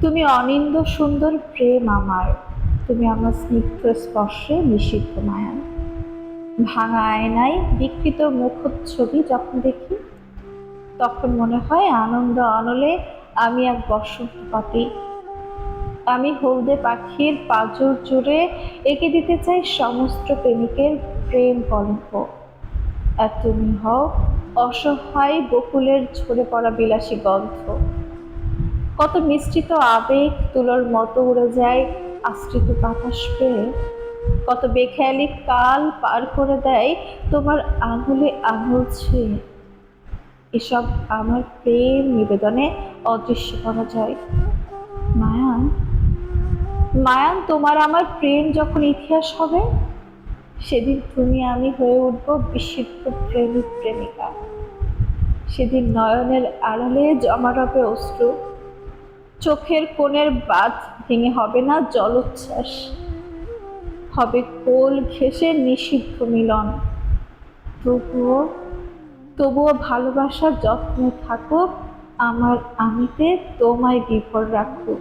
তুমি অনিন্দ সুন্দর প্রেম আমার। তুমি আমার স্নিগ্ধ স্পর্শে নিষিদ্ধ মায়া। ভাঙা আয়নায় বিকৃত মুখচ্ছবি যখন দেখি, তখন মনে হয় আনন্দ অনলে আমি এক বসন্ত পাতি আমি হলদে পাখির পাজর জুড়ে এঁকে দিতে চাই সমস্ত প্রেমিকের প্রেম কলঙ্ক। আর তুমি হও অসহায় বকুলের ঝরে পড়া বিলাসী গন্ধ। কত মিশ্রিত আবেগ তুলোর মতো উড়ে যায় আশ্রিত বাতাস পেয়ে। কত বেখেয়ালি কাল পার করে দেয় তোমার আঙুলে আঙুল ছুঁয়ে। এসব আমার প্রেম নিবেদনে অদৃশ্য করা যায়। মায়ান মায়ান, তোমার আমার প্রেম যখন ইতিহাস হবে, সেদিন তুমি আমি হয়ে উঠব বিশুদ্ধ প্রেমিক প্রেমিকা সেদিন নয়নের আড়ালে জমা রবে অশ্রু। চোখের কোণের বাঁধ ভেঙে হবে না, জলোচ্ছ্বাস হবে কোল ঘেঁষে নিষিদ্ধ মিলন। তবুও তবুও ভালোবাসার যত্নে থাকুক, আমার আমিতে তোমায় বিফল রাখুক।